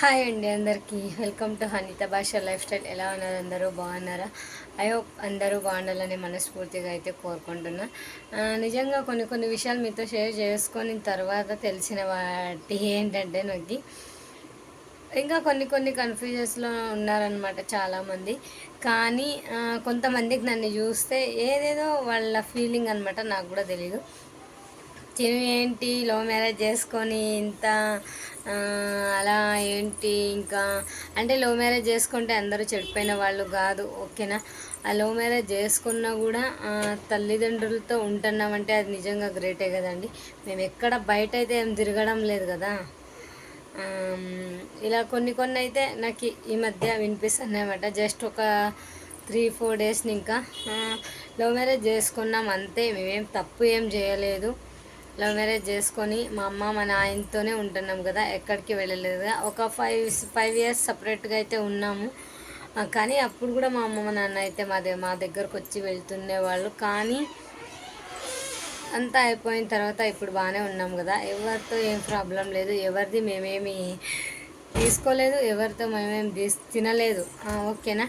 Hi అండి అందరికీ. Welcome to Hanitha భాష లైఫ్ స్టైల్. ఎలా ఉన్నారు? అందరూ బాగున్నారా? ఐ హోప్ అందరూ బాగుండాలని మనస్ఫూర్తిగా అయితే కోరుకుంటున్నా. నిజంగా కొన్ని కొన్ని విషయాలు మీతో షేర్ చేసుకొని తర్వాత తెలిసిన వాటి ఏంటంటే నాకు ఇంకా కొన్ని కొన్ని కన్ఫ్యూజన్స్లో ఉన్నారనమాట చాలామంది. కానీ కొంతమందికి నన్ను చూస్తే ఏదేదో వాళ్ళ ఫీలింగ్ అనమాట నాకు కూడా తెలియదు తిను ఏంటి? లవ్ మ్యారేజ్ చేసుకొని ఇంత అలా ఏంటి ఇంకా? అంటే లవ్ మ్యారేజ్ చేసుకుంటే అందరూ చెడిపోయిన వాళ్ళు కాదు ఓకేనా? ఆ లవ్ మ్యారేజ్ చేసుకున్నా కూడా తల్లిదండ్రులతో ఉంటున్నామంటే అది నిజంగా గ్రేటే కదండి. మేము ఎక్కడ బయట అయితే ఏం తిరగడం లేదు కదా. ఇలా కొన్ని కొన్ని అయితే నాకు ఈ మధ్య వినిపిస్తున్నాయి అన్నమాట జస్ట్ ఒక త్రీ ఫోర్ డేస్ని ఇంకా లవ్ మ్యారేజ్ చేసుకున్నాం అంతే. మేమేం తప్పు ఏం చేయలేదు. లవ్ మ్యారేజ్ చేసుకొని మా అమ్మ మా నాయనతోనే ఉంటున్నాం కదా ఎక్కడికి వెళ్ళలేదు. కదా ఒక ఫైవ్ ఫైవ్ ఇయర్స్ సపరేట్గా అయితే ఉన్నాము. కానీ అప్పుడు కూడా మా అమ్మ మా నాన్న అయితే మా మా దగ్గరకు వచ్చి వెళ్తుండే వాళ్ళు. కానీ అంతా అయిపోయిన తర్వాత ఇప్పుడు బాగానే ఉన్నాం కదా. ఎవరితో ఏం ప్రాబ్లం లేదు. ఎవరిది మేమేమి తీసుకోలేదు ఎవరితో మేమేమి తీస్ తినలేదు. ఓకేనా?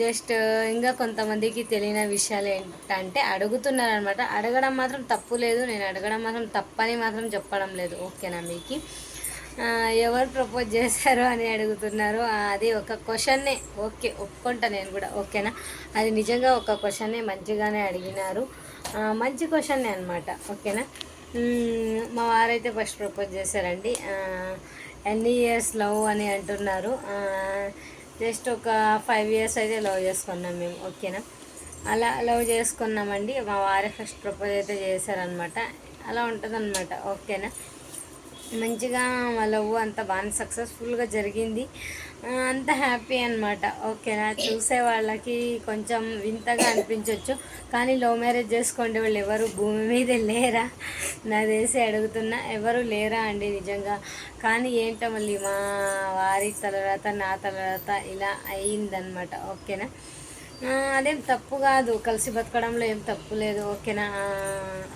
జస్ట్ ఇంకా కొంతమందికి తెలియని విషయాలు ఏంటంటే అడుగుతున్నారు అనమాట అడగడం మాత్రం తప్పు లేదు. నేను అడగడం మాత్రం తప్పని మాత్రం చెప్పడం లేదు. ఓకేనా మీకు? ఎవరు ప్రపోజ్ చేశారు అని అడుగుతున్నారు? అది ఒక క్వశ్చన్నే ఓకే ఒప్పుకుంటా నేను కూడా. ఓకేనా? అది నిజంగా ఒక క్వశ్చన్నే మంచిగానే అడిగినారు. మంచి క్వశ్చన్నే అనమాట ఓకేనా? మా వారైతే ఫస్ట్ ప్రపోజ్ చేశారండి. ఎన్ని ఇయర్స్ లవ్ అని అంటున్నారు. జస్ట్ ఒక ఫైవ్ ఇయర్స్ అయితే లవ్ చేసుకున్నాం మేము ఓకేనా? అలా లవ్ చేసుకున్నామండి. మా వారే ఫస్ట్ ప్రపోజ్ అయితే చేశారనమాట అలా ఉంటుందన్నమాట ఓకేనా? మంచిగా మా లవ్ అంత బాగా సక్సెస్ఫుల్గా జరిగింది. అంత హ్యాపీ అనమాట ఓకేనా? చూసే వాళ్ళకి కొంచెం వింతగా అనిపించవచ్చు కానీ లవ్ మ్యారేజ్ చేసుకోండి వాళ్ళు ఎవరు భూమి మీద లేరా? నా తెలిసి అడుగుతున్నా. ఎవరు లేరా అండి నిజంగా? కానీ ఏంటో మళ్ళీ మా వారి తర్వాత నా తర్వాత ఇలా అయిందనమాట ఓకేనా? అదేం తప్పు కాదు. కలిసి బతకడంలో ఏం తప్పు లేదు. ఓకేనా? అలా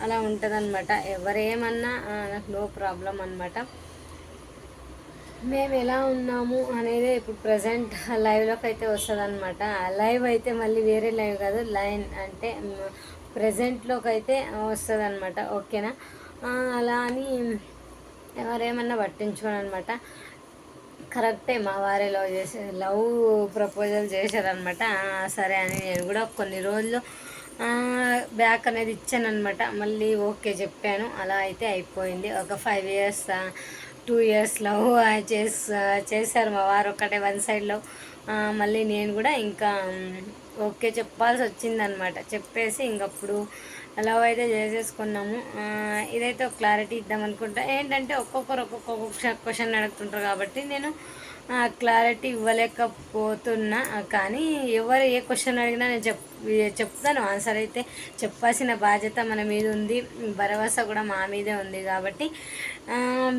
అలా ఉంటుందన్నమాట. ఎవరేమన్నా నాకు నో ప్రాబ్లం అనమాట మేము ఎలా ఉన్నాము అనేది ఇప్పుడు ప్రజెంట్ లైవ్లోకి అయితే వస్తుంది అనమాట లైవ్ అయితే మళ్ళీ వేరే లైవ్ కాదు. లైన్ అంటే ప్రజెంట్లోకి అయితే వస్తుంది అనమాట ఓకేనా అలా అని ఎవరేమన్నా పట్టించుకోను అనమాట కరెక్టే మా వారే లవ్ చేసే లవ్ ప్రపోజల్ చేశారనమాట సరే అని నేను కూడా కొన్ని రోజులు బ్యాక్ అనేది ఇచ్చాను అనమాట మళ్ళీ ఓకే చెప్పాను. అలా అయితే అయిపోయింది. ఒక five years two years love చేస్ చేశారు మా వారు ఒకటే వన్ సైడ్లో మళ్ళీ నేను కూడా ఇంకా ఓకే చెప్పాల్సి వచ్చిందనమాట చెప్పేసి ఇంకప్పుడు లవ్ అయితే చేసేసుకున్నాము. ఇదైతే ఒక క్లారిటీ ఇద్దాం అనుకుంటా ఏంటంటే ఒక్కొక్కరు ఒక్కొక్క క్వశ్చన్ అడుగుతుంటారు కాబట్టి నేను క్లారిటీ ఇవ్వలేకపోతున్నా. కానీ ఎవరు ఏ క్వశ్చన్ అడిగినా నేను చెప్ చెప్తాను. ఆన్సర్ అయితే చెప్పాల్సిన బాధ్యత మన మీద ఉంది. భరోసా కూడా మా మీదే ఉంది కాబట్టి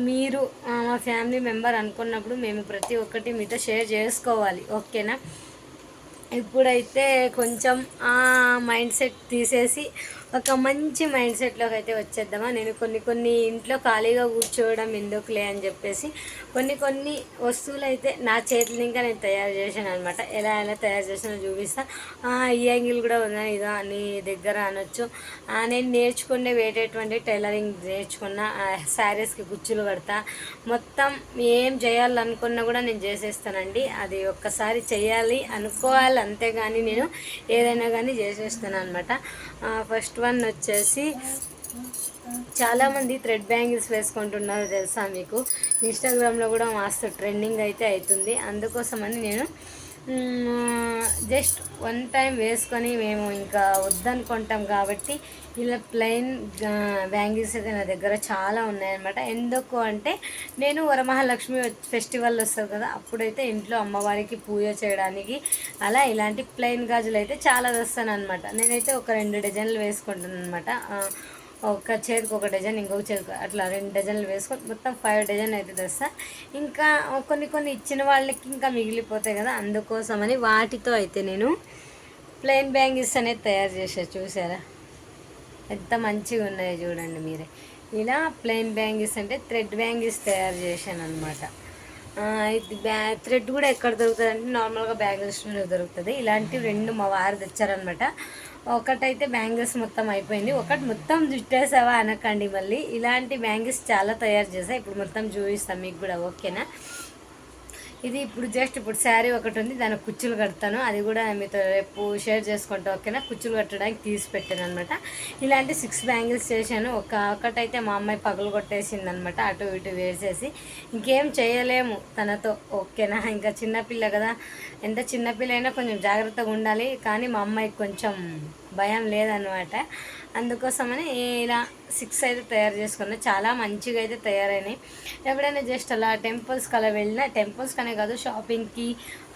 మీరు మా ఫ్యామిలీ మెంబర్ అనుకున్నప్పుడు మేము ప్రతి ఒక్కటి మీతో షేర్ చేసుకోవాలి. ఓకేనా? ఇప్పుడైతే కొంచెం ఆ మైండ్ సెట్ తీసేసి ఒక మంచి మైండ్ సెట్లోకి అయితే వచ్చేద్దామా? నేను కొన్ని కొన్ని ఇంట్లో ఖాళీగా కూర్చోవడం ఎందుకులే అని చెప్పేసి కొన్ని కొన్ని వస్తువులు అయితే నా చేతులు ఇంకా నేను తయారు చేశాను అనమాట ఎలా ఎలా తయారు చేసానో చూపిస్తాను ఈ యాంగిల్ కూడా ఉందా? ఇదో? నీ దగ్గర అనొచ్చు. నేను నేర్చుకునే వేటేటువంటి టైలరింగ్ నేర్చుకున్న. శారీస్కి గుచ్చులు కడతా. మొత్తం ఏం చేయాలనుకున్నా కూడా నేను చేసేస్తానండి. అది ఒక్కసారి చేయాలి అనుకోవాలి అంతేగాని నేను ఏదైనా కానీ చేసేస్తాను అనమాట ఫస్ట్ వన్ వచ్చేసి చాలామంది థ్రెడ్ బ్యాంగిల్స్ వేసుకుంటున్నారు తెలుసా మీకు? ఇన్స్టాగ్రామ్లో కూడా మస్తు ట్రెండింగ్ అయితే అవుతుంది అందుకోసమని నేను జస్ట్ వన్ టైం వేసుకొని మేము ఇంకా వద్దనుకుంటాం కాబట్టి ఇలా ప్లెయిన్ బ్యాంగిల్స్ అయితే నా దగ్గర చాలా ఉన్నాయన్నమాట. ఎందుకు అంటే నేను వరమహాలక్ష్మి ఫెస్టివల్ వస్తుంది కదా అప్పుడైతే ఇంట్లో అమ్మవారికి పూజ చేయడానికి అలా ఇలాంటి ప్లెయిన్ గాజులు అయితే చాలా తెస్తాను అనమాట నేనైతే ఒక రెండు డజన్లు వేసుకుంటాను అనమాట ఒక చేతికి ఒక డజన్ ఇంకొక చేతికి అట్లా రెండు డజన్లు వేసుకొని మొత్తం ఫైవ్ డజన్ అయితే తెస్తా ఇంకా కొన్ని కొన్ని ఇచ్చిన వాళ్ళకి ఇంకా మిగిలిపోతాయి కదా అందుకోసమని వాటితో అయితే నేను ప్లెయిన్ బ్యాంగిల్స్ అనేది తయారు చేశాను చూసారా ఎంత మంచిగా ఉన్నాయో చూడండి మీరే. ఇలా ప్లెయిన్ బ్యాంగిల్స్ అంటే థ్రెడ్ బ్యాంగిల్స్ తయారు చేశాను అనమాట ఇది బ్యా థ్రెడ్ కూడా ఎక్కడ దొరుకుతుంది అంటే నార్మల్గా బ్యాంగిల్స్లో దొరుకుతుంది. ఇలాంటివి రెండు మా వారు తెచ్చారనమాట ఒకటైతే బ్యాంగిల్స్ మొత్తం అయిపోయింది. ఒకటి మొత్తం జుట్టేసావా అనకండి మళ్ళీ. ఇలాంటి బ్యాంగిల్స్ చాలా తయారు చేసా ఇప్పుడు మొత్తం చూపిస్తాం మీకు కూడా ఓకేనా? ఇది ఇప్పుడు జస్ట్ ఇప్పుడు శారీ ఒకటి ఉంది దానికి కుచ్చులు కడతాను. అది కూడా మీతో రేపు షేర్ చేసుకుంటా ఓకేనా? కుచ్చులు కట్టడానికి తీసి పెట్టాను అనమాట ఇలాంటి సిక్స్ బ్యాంగిల్స్ చేశాను. ఒక ఒకటైతే మా అమ్మాయి పగలు కొట్టేసింది అనమాట అటు ఇటు వేసేసి. ఇంకేం చేయలేము తనతో ఓకేనా? ఇంకా చిన్నపిల్ల కదా. ఎంత చిన్నపిల్ల అయినా కొంచెం జాగ్రత్తగా ఉండాలి. కానీ మా అమ్మాయికి కొంచెం భయం లేదనమాట అందుకోసమని ఇలా సిక్స్ అయితే తయారు చేసుకున్నా. చాలా మంచిగా అయితే తయారైనాయి. ఎప్పుడైనా జస్ట్ అలా టెంపుల్స్కి అలా వెళ్ళినా టెంపుల్స్కి అనే కాదు షాపింగ్కి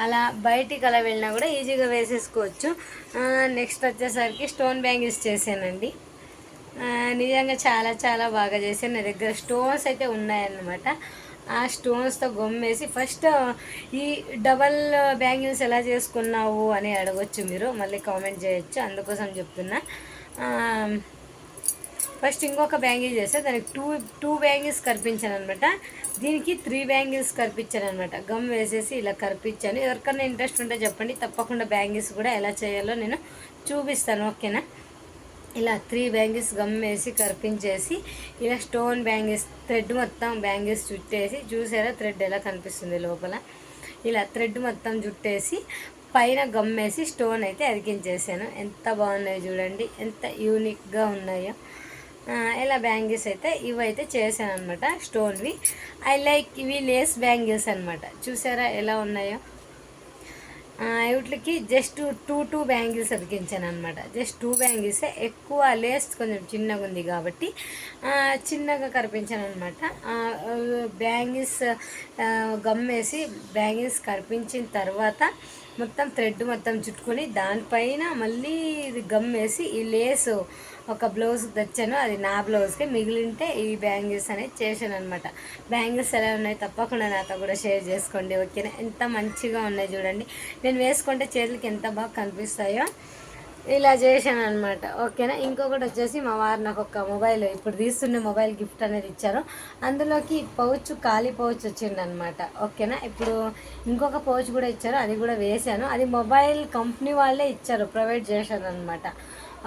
అలా బయటికి అలా వెళ్ళినా కూడా ఈజీగా వేసేసుకోవచ్చు. నెక్స్ట్ వచ్చేసరికి స్టోన్ బ్యాంగిల్స్ చేశానండి. నిజంగా చాలా చాలా బాగా చేశాను నా దగ్గర స్టోన్స్ అయితే ఉన్నాయన్నమాట. ఆ స్టోన్స్తో గొమ్మేసి ఫస్ట్ ఈ డబల్ బ్యాంగిల్స్ ఎలా చేసుకున్నావు అని అడగచ్చు మీరు. మళ్ళీ కామెంట్ చేయొచ్చు. అందుకోసం చెప్తున్నా. ఫస్ట్ ఇంకొక బ్యాంగిల్ చేస్తే దానికి టూ టూ బ్యాంగిల్స్ కనిపించాను అనమాట దీనికి త్రీ బ్యాంగిల్స్ కనిపించాను అనమాట గమ్ వేసేసి ఇలా కనిపించాను ఎవరికైనా ఇంట్రెస్ట్ ఉంటే చెప్పండి. తప్పకుండా బ్యాంగిల్స్ కూడా ఎలా చేయాలో నేను చూపిస్తాను. ఓకేనా? ఇలా త్రీ బ్యాంగిల్స్ గమ్ వేసి కరిపించేసి ఇలా స్టోన్ బ్యాంగిల్స్ థ్రెడ్ మొత్తం బ్యాంగిల్స్ చుట్టేసి చూసారా థ్రెడ్ ఎలా కనిపిస్తుంది లోపల? ఇలా థ్రెడ్ మొత్తం చుట్టేసి పైన గమ్మేసి స్టోన్ అయితే అరికించేసాను ఎంత బాగున్నాయో చూడండి ఎంత యూనిక్గా ఉన్నాయో. ఇలా బ్యాంగిల్స్ అయితే ఇవైతే చేశాను అనమాట స్టోన్వి ఐ లైక్ ఇవి లేస్ బ్యాంగిల్స్ అనమాట చూసారా ఎలా ఉన్నాయో? వీటికి జస్ట్ టూ టూ బ్యాంగిల్స్ అతికించాను అనమాట జస్ట్ టూ బ్యాంగిల్సే ఎక్కువ లేస్ కొంచెం చిన్నగా ఉంది కాబట్టి చిన్నగా కనిపించాను అనమాట బ్యాంగిల్స్ గమ్ వేసి బ్యాంగిల్స్ కనిపించిన తర్వాత మొత్తం థ్రెడ్ మొత్తం చుట్టుకొని దానిపైన మళ్ళీ ఇది గమ్ వేసి ఈ లేసు ఒక బ్లౌజ్ తెచ్చాను. అది నా బ్లౌజ్కి మిగిలింటే ఈ బ్యాంగిల్స్ అనేది చేశాను అనమాట బ్యాంగిల్స్ ఎలా ఉన్నాయి తప్పకుండా నాతో కూడా షేర్ చేసుకోండి ఓకేనా? ఎంత మంచిగా ఉన్నాయి చూడండి. నేను వేసుకుంటే చేతులకి ఎంత బాగా కనిపిస్తాయో ఇలా చేశాను అనమాట ఓకేనా? ఇంకొకటి వచ్చేసి మా వారు నాకు ఒక మొబైల్ ఇప్పుడు తీస్తున్న మొబైల్ గిఫ్ట్ అనేది ఇచ్చారు. అందులోకి పౌచ్ ఖాళీ పౌచ్ వచ్చిందనమాట ఓకేనా? ఇప్పుడు ఇంకొక పౌచ్ కూడా ఇచ్చారు అది కూడా వేశాను. అది మొబైల్ కంపెనీ వాళ్ళే ఇచ్చారు ప్రొవైడ్ చేశారు అనమాట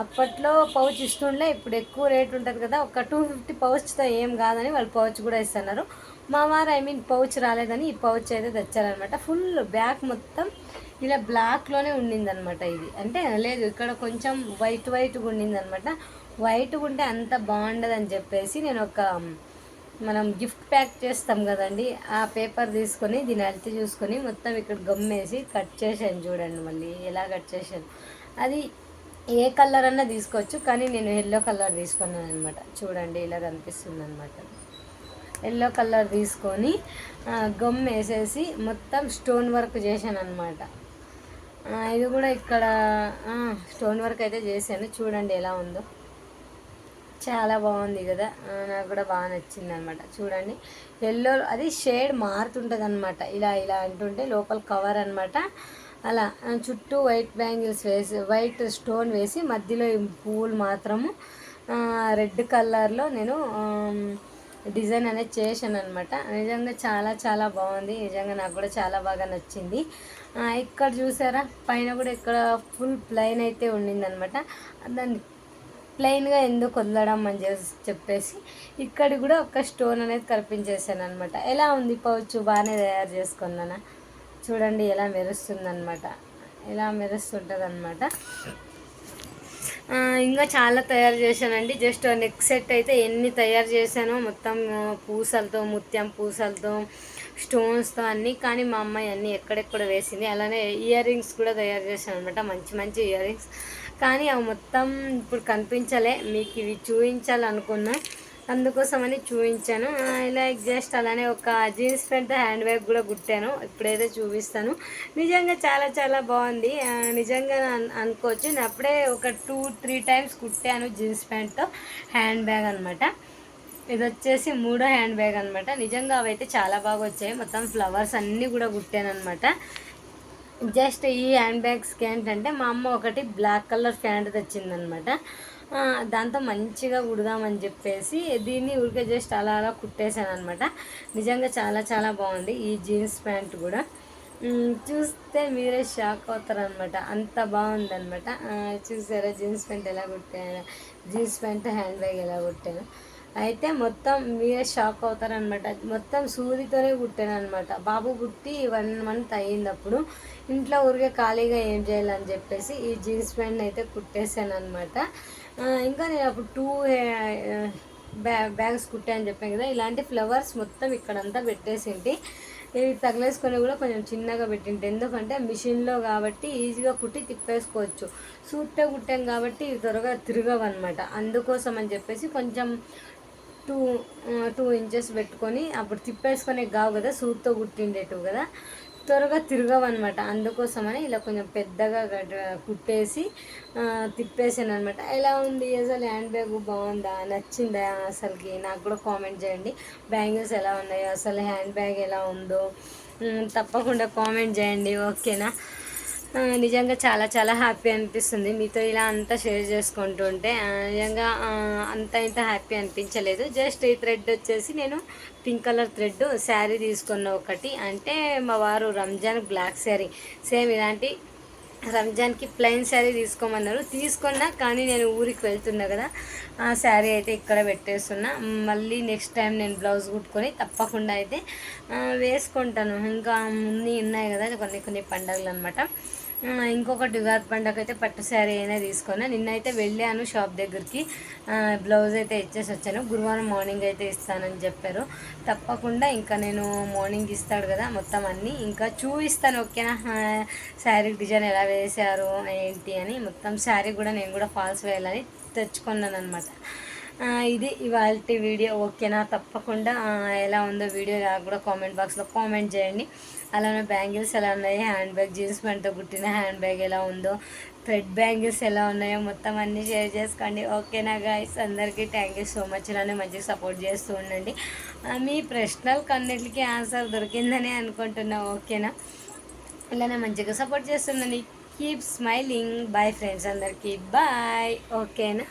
అప్పట్లో పౌచ్ ఇస్తుండే ఇప్పుడు ఎక్కువ రేట్ ఉంటుంది కదా ఒక టూ ఫిఫ్టీ పౌచ్తో ఏం కాదని వాళ్ళు పౌచ్ కూడా ఇస్తున్నారు. మా వారు ఐ మీన్ పౌచ్ రాలేదని ఈ పౌచ్ అయితే తెచ్చారనమాట ఫుల్ బ్యాక్ మొత్తం ఇలా బ్లాక్లోనే ఉండిందనమాట ఇది. అంటే లేదు ఇక్కడ కొంచెం వైట్ వైట్గా ఉండిందనమాట వైట్గా ఉంటే అంత బాగుండదని చెప్పేసి నేను ఒక మనం గిఫ్ట్ ప్యాక్ చేస్తాం కదండి ఆ పేపర్ తీసుకొని దీని అల్తి చూసుకొని మొత్తం ఇక్కడ గమ్మేసి కట్ చేశాను చూడండి మళ్ళీ ఎలా కట్ చేశాను. అది ఏ కలర్ అన్నా తీసుకోవచ్చు కానీ నేను ఎల్లో కలర్ తీసుకున్నాను అనమాట చూడండి ఇలా కనిపిస్తుంది అనమాట ఎల్లో కలర్ తీసుకొని గమ్ వేసేసి మొత్తం స్టోన్ వర్క్ చేశాను అనమాట ఇది కూడా ఇక్కడ స్టోన్ వర్క్ అయితే చేశాను. చూడండి ఎలా ఉందో. చాలా బాగుంది కదా. నాకు కూడా బాగా నచ్చింది అనమాట చూడండి ఎల్లో అది షేడ్ మారుతుంటుంది అనమాట ఇలా ఇలా అంటుంటే లోపల కవర్ అనమాట అలా చుట్టూ వైట్ బ్యాంగిల్స్ వేసి వైట్ స్టోన్ వేసి మధ్యలో ఈ పువ్వులు మాత్రము రెడ్ కలర్లో నేను డిజైన్ అనేది చేశాను అనమాట నిజంగా చాలా చాలా బాగుంది. నిజంగా నాకు కూడా చాలా బాగా నచ్చింది. ఇక్కడ చూసారా? పైన కూడా ఇక్కడ ఫుల్ ప్లెయిన్ అయితే ఉండింది అనమాట దాన్ని ప్లెయిన్గా ఎందుకు వదలడం అని చెప్పేసి ఇక్కడ కూడా ఒక స్టోన్ అనేది కల్పించేసాను అనమాట ఎలా ఉంది పౌచ్? బాగానే తయారు చేసుకున్నానా? చూడండి ఎలా మెరుస్తుంది అనమాట ఎలా మెరుస్తుంటుంది అనమాట ఇంకా చాలా తయారు చేశానండి. జస్ట్ నెక్ సెట్ అయితే ఎన్ని తయారు చేశానో మొత్తం పూసలతో ముత్యం పూసలతో స్టోన్స్తో అన్నీ. కానీ మా అమ్మాయి అన్నీ ఎక్కడెక్కడ వేసింది. అలానే ఇయర్ రింగ్స్ కూడా తయారు చేశాను అనమాట మంచి మంచి ఇయర్ రింగ్స్. కానీ అవి మొత్తం ఇప్పుడు కనిపించలే. మీకు ఇవి చూపించాలనుకున్నా. అందుకోసమని చూపించాను. ఇలా జస్ట్ అలానే ఒక జీన్స్ ప్యాంట్ హ్యాండ్ బ్యాగ్ కూడా కుట్టాను. ఇప్పుడైతే చూపిస్తాను. నిజంగా చాలా చాలా బాగుంది. నిజంగా అనుకోవచ్చు. నేను అప్పుడే ఒక టూ త్రీ టైమ్స్ కుట్టాను జీన్స్ ప్యాంట్తో హ్యాండ్ బ్యాగ్ అనమాట ఇది వచ్చేసి మూడో హ్యాండ్ బ్యాగ్ అనమాట నిజంగా అవైతే చాలా బాగా వచ్చాయి. మొత్తం ఫ్లవర్స్ అన్నీ కూడా కుట్టాను అనమాట జస్ట్ ఈ హ్యాండ్ బ్యాగ్స్కి ఏంటంటే మా అమ్మ ఒకటి బ్లాక్ కలర్ ప్యాంట్ తెచ్చిందనమాట దాంతో మంచిగా కుడదామని చెప్పేసి దీన్ని ఉరికే జస్ట్ అలా అలా కుట్టేశాను అనమాట నిజంగా చాలా చాలా బాగుంది ఈ జీన్స్ ప్యాంట్ కూడా. చూస్తే మీరే షాక్ అవుతారనమాట అంత బాగుందనమాట చూసారా జీన్స్ ప్యాంట్ ఎలా కుట్టాను? జీన్స్ ప్యాంట్ హ్యాండ్ బ్యాగ్ ఎలా కుట్టాను? అయితే మొత్తం మీరే షాక్ అవుతారనమాట మొత్తం సూదితోనే కుట్టాను అనమాట బాబు పుట్టి వన్ మంత్ అయ్యిందప్పుడు ఇంట్లో ఊరికే ఖాళీగా ఏం చేయాలని చెప్పేసి ఈ జీన్స్ ప్యాంట్ అయితే కుట్టేశాను అనమాట ఇంకా నేను అప్పుడు టూ బ్యా బ్యాగ్స్ కుట్టాను చెప్పాను కదా ఇలాంటి ఫ్లవర్స్ మొత్తం ఇక్కడంతా పెట్టేసింటి. ఇవి తగిలేసుకొని కూడా కొంచెం చిన్నగా పెట్టింటి. ఎందుకంటే మిషన్లో కాబట్టి ఈజీగా కుట్టి తిప్పేసుకోవచ్చు. సూట్టే కుట్టాం కాబట్టి ఇవి త్వరగా తిరగవు అనమాట అందుకోసం అని చెప్పేసి కొంచెం టూ టూ ఇంచెస్ పెట్టుకొని అప్పుడు తిప్పేసుకొనే కావు కదా సూట్తో కుట్టిండేటివి కదా. త్వరగా తిరగవు అనమాట అందుకోసమని ఇలా కొంచెం పెద్దగా గడ- కుట్టేసి తిప్పేసాను అనమాట ఎలా ఉంది? అసలు హ్యాండ్ బ్యాగ్ బాగుందా? నచ్చిందా అసలుకి? నాకు కూడా కామెంట్ చేయండి. బ్యాంగిల్స్ ఎలా ఉన్నాయో? అసలు హ్యాండ్ బ్యాగ్ ఎలా ఉందో? తప్పకుండా కామెంట్ చేయండి. ఓకేనా? నిజంగా చాలా చాలా హ్యాపీ అనిపిస్తుంది. మీతో ఇలా అంతా షేర్ చేసుకుంటుంటే ఉంటే నిజంగా అంత ఇంత హ్యాపీ అనిపించలేదు. జస్ట్ ఈ థ్రెడ్ వచ్చేసి నేను పింక్ కలర్ థ్రెడ్ శారీ తీసుకున్న ఒకటి. అంటే మా వారు రంజాన్ బ్లాక్ శారీ. సేమ్ ఇలాంటి రంజాన్కి ప్లెయిన్ శారీ తీసుకోమన్నారు. తీసుకున్నా కానీ నేను ఊరికి వెళ్తున్నా కదా ఆ శారీ అయితే ఇక్కడ పెట్టేస్తున్నా. మళ్ళీ నెక్స్ట్ టైం నేను బ్లౌజ్ కుట్టుకొని తప్పకుండా అయితే వేసుకుంటాను. ఇంకా ముందు ఉన్నాయి కదా కొన్ని కొన్ని పండుగలు అనమాట ఇంకొకటి ఉగాది పండగ అయితే పట్టు శారీ అయినా తీసుకున్నా. నిన్నైతే వెళ్ళాను షాప్ దగ్గరికి. బ్లౌజ్ అయితే ఇచ్చేసి వచ్చాను. గురువారం మార్నింగ్ అయితే ఇస్తానని చెప్పారు. తప్పకుండా ఇంకా నేను మార్నింగ్ ఇస్తాడు కదా మొత్తం అన్నీ. ఇంకా చూపిస్తాను ఓకేనా? శారీ డిజైన్ ఎలా వేశారు ఏంటి అని. మొత్తం శారీ కూడా నేను కూడా ఫాల్స్ వేయాలని తెచ్చుకున్నాను అనమాట ఇది ఇవాళ వీడియో ఓకేనా? తప్పకుండా ఎలా ఉందో వీడియో నాకు కూడా కామెంట్ బాక్స్లో కామెంట్ చేయండి. అలానే బ్యాంగిల్స్ ఎలా ఉన్నాయి? హ్యాండ్ బ్యాగ్ జీన్స్ ప్యాంట్తో కుట్టిన హ్యాండ్ బ్యాగ్ ఎలా ఉందో థ్రెడ్ బ్యాంగిల్స్ ఎలా ఉన్నాయో మొత్తం అన్నీ షేర్ చేసుకోండి. ఓకేనా గాయస్ అందరికీ థ్యాంక్ యూ సో మచ్ ఇలానే మంచిగా సపోర్ట్ చేస్తూ ఉండండి. మీ ప్రశ్నలకు అన్నిటికీ ఆన్సర్ దొరికిందని అనుకుంటున్నా ఓకేనా? ఇలానే మంచిగా సపోర్ట్ చేస్తుండండి కీప్ స్మైలింగ్ బాయ్ ఫ్రెండ్స్ అందరికీ. బాయ్ ఓకేనా?